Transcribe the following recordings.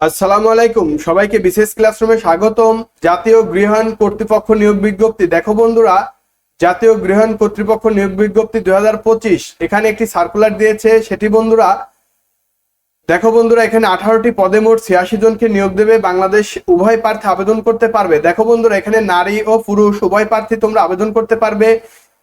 আসসালামু আলাইকুম। সবাইকে বিশেষ ক্লাসরুমে স্বাগতম। জাতীয় গৃহায়ণ কর্তৃপক্ষ নিয়োগ বিজ্ঞপ্তি। দেখো বন্ধুরা, জাতীয় গৃহায়ণ কর্তৃপক্ষ নিয়োগ বিজ্ঞপ্তি দুই এখানে একটি সার্কুলার দিয়েছে। সেটি বন্ধুরা, দেখো বন্ধুরা, এখানে আঠারোটি পদে মোট ছিয়াশি জনকে নিয়োগ দেবে। বাংলাদেশ উভয় প্রার্থী আবেদন করতে পারবে। দেখো বন্ধুরা, এখানে নারী ও পুরুষ উভয় প্রার্থী তোমরা আবেদন করতে পারবে।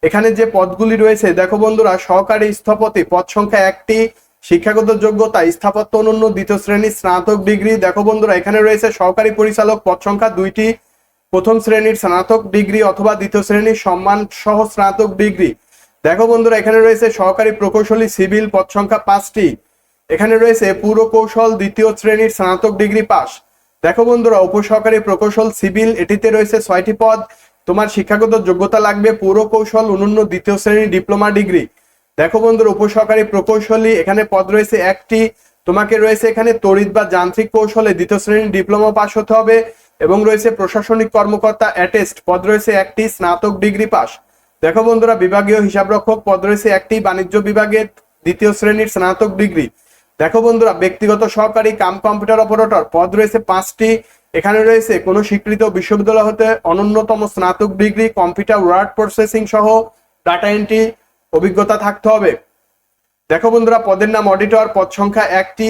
এখানে যে পদগুলি রয়েছে, দেখো বন্ধুরা, সহকারী স্থপতি, পদ সংখ্যা একটি। শিক্ষাগত যোগ্যতা, স্থাপত্য অনন্য, দ্বিতীয় শ্রেণি, স্নাতক ডিগ্রি। দেখো বন্ধুরা, এখানে রয়েছে সহকারী পরিচালক পদ সংখ্যা দুইটি। প্রথম শ্রেণির স্নাতক ডিগ্রি অথবা দ্বিতীয় শ্রেণির সম্মান সহ স্নাতক ডিগ্রি। দেখো বন্ধুরা, এখানে রয়েছে সহকারী প্রকৌশলী সিভিল পদ সংখ্যা পাঁচটি। এখানে রয়েছে পুর কৌশল দ্বিতীয় শ্রেণির স্নাতক ডিগ্রি পাস। দেখো বন্ধুরা, উপসহকারী প্রকৌশল সিভিল, এটিতে রয়েছে ছয়টি পদ। তোমার শিক্ষাগত যোগ্যতা লাগবে পুর কৌশল অনন্য দ্বিতীয় শ্রেণির ডিপ্লোমা ডিগ্রি। দেখো বন্ধুরা, উপসহকারী প্রকৌশলী, এখানে পদ রয়েছে একটি। তোমাকে রয়েছে এখানে তড়িৎ বা যান্ত্রিক কৌশলে দ্বিতীয় শ্রেণির ডিপ্লোমা পাস হতে হবে এবং রয়েছে প্রশাসনিক কর্মকর্তা অ্যাটেস্ট পদ রয়েছে একটি, স্নাতক ডিগ্রি পাস দেখো বন্ধুরা, বিভাগীয় হিসাবরক্ষক, পদ রয়েছে একটি, বাণিজ্য বিভাগের দ্বিতীয় শ্রেণির স্নাতক ডিগ্রি। দেখো বন্ধুরা, ব্যক্তিগত সহকারী কাম কম্পিউটার অপারেটর, পদ রয়েছে পাঁচটি। এখানে রয়েছে কোনো স্বীকৃত বিশ্ববিদ্যালয় হতে অনন্যতম স্নাতক ডিগ্রি, কম্পিউটার ওয়ার্ড প্রসেসিং সহ, ডাটা এন্ট্রি অভিজ্ঞতা থাকতে হবে। দেখো বন্ধুরা, পদের নাম অডিটর পদ সংখ্যা একটি।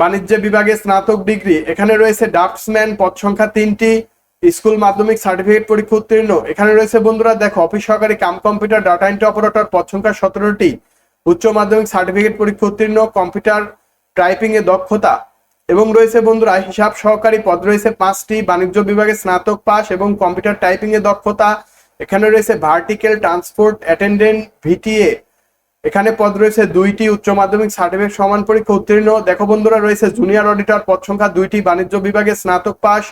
বাণিজ্য বিভাগে স্নাতক ডিগ্রি। এখানে রয়েছে ড্রাফটসম্যান পদ সংখ্যা তিনটি। স্কুল মাধ্যমিক সার্টিফিকেট পরীক্ষা উত্তীর্ণ। এখানে রয়েছে বন্ধুরা, দেখো অফিস সহকারী cum computer data entry operator পদ সংখ্যা সতেরোটি। উচ্চ মাধ্যমিক সার্টিফিকেট পরীক্ষা উত্তীর্ণ কম্পিউটার টাইপিং এ দক্ষতা। এবং রয়েছে বন্ধুরা, হিসাব সহকারী পদ রয়েছে পাঁচটি। বাণিজ্য বিভাগে স্নাতক পাস এবং কম্পিউটার টাইপিং এ দক্ষতা। এখানে রয়েছে ভার্টিক্যাল ট্রান্সপোর্ট অ্যাটেন্ডেন্ট ভিটিএ এখানে পদ রয়েছে দুইটি, উচ্চ মাধ্যমিক সার্টিফিকেট সমান পরীক্ষা উত্তীর্ণ। দেখো বন্ধুরা, রয়েছে জুনিয়র অডিটর পদ সংখ্যা দুইটি, বাণিজ্য বিভাগে স্নাতক পাস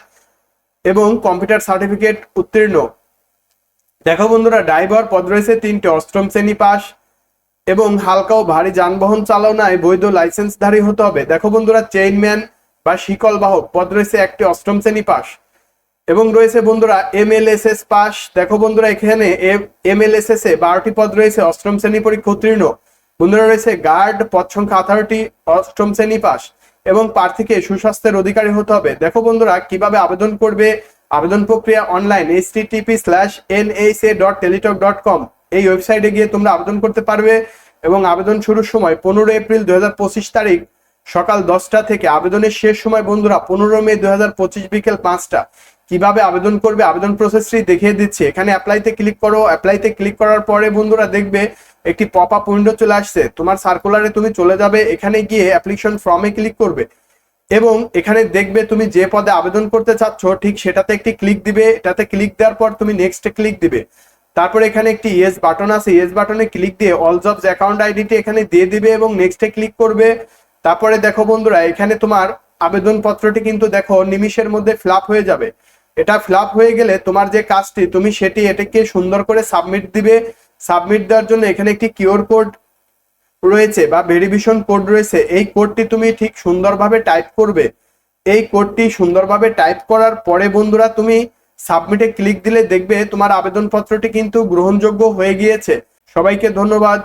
এবং কম্পিউটার সার্টিফিকেট উত্তীর্ণ। দেখো বন্ধুরা ড্রাইভার পদ রয়েছে তিনটি, অষ্টম শ্রেণি পাস এবং হালকা ও ভারী যানবাহন চালনায় বৈধ লাইসেন্সধারী হতে হবে। দেখো বন্ধুরা চেইনম্যান বা শিকল বাহক, পদ রয়েছে একটি, অষ্টম শ্রেণি পাস এবং রয়েছে বন্ধুরা এমএলএসএস পাস। দেখো বন্ধুরা, এখানে এমএলএসএস এ বারোটি পদ রয়েছে, অষ্টম শ্রেণি পরীক্ষা উত্তীর্ণ। বন্ধুরা রয়েছে গার্ড, পদ সংখ্যা আঠারোটি, অষ্টম শ্রেণি পাস এবং প্রার্থীকে সুস্বাস্থ্যের অধিকারী হতে হবে। দেখো বন্ধুরা, কীভাবে আবেদন করবে? আবেদন প্রক্রিয়া online H TP slash N H A dot Teletalk dot com এই ওয়েবসাইটে গিয়ে তোমরা আবেদন করতে পারবে এবং আবেদন শুরুর সময় পনেরো এপ্রিল দুই হাজার পঁচিশ তারিখ সকাল দশটা থেকে আবেদনের শেষ সময় বন্ধুরা, পনেরো মে দুই হাজার পঁচিশ বিকেল পাঁচটা। কীভাবে আবেদন করবে, আবেদন প্রসেসটি দেখিয়ে দিচ্ছি। এখানে অ্যাপ্লাইতে ক্লিক করো অ্যাপ্লাইতে ক্লিক করার পরে বন্ধুরা দেখবে একটি পপ আপ উইন্ডো চলে আসছে। তোমার সার্কুলারে তুমি চলে যাবে, এখানে গিয়ে অ্যাপ্লিকেশন ফর্মে ক্লিক করবে এবং এখানে দেখবে তুমি যে পদে আবেদন করতে চাচ্ছ, ঠিক সেটাতে একটি ক্লিক দিবে। এটাতে ক্লিক দেওয়ার পর তুমি নেক্সটে ক্লিক দিবে। তারপর এখানে একটি ইয়েস বাটন আছে। ইয়েস বাটনে ক্লিক দিয়ে অল জবস অ্যাকাউন্ট আইডিটি এখানে দিয়ে দিবে এবং নেক্সটে ক্লিক করবে। তারপরে দেখো বন্ধুরা, এখানে তোমার আবেদন পত্রটি কিন্তু দেখো নিমিষের মধ্যে ফ্লাপ হয়ে যাবে। এটা ফ্লাপ হয়ে গেলে তোমার যে কাজটি, তুমি সেটি এটাকে সুন্দর করে সাবমিট দিবে। সাবমিট দেওয়ার জন্য এখানে একটি কিওর কোড রয়েছে বা ভেরিফিকেশন কোড রয়েছে। এই কোডটি তুমি ঠিক সুন্দরভাবে টাইপ করবে। এই কোডটি সুন্দরভাবে টাইপ করার পরে বন্ধুরা, তুমি সাবমিটে ক্লিক দিলে দেখবে তোমার আবেদনপত্রটি কিন্তু গ্রহণযোগ্য হয়ে গিয়েছে। সবাইকে ধন্যবাদ।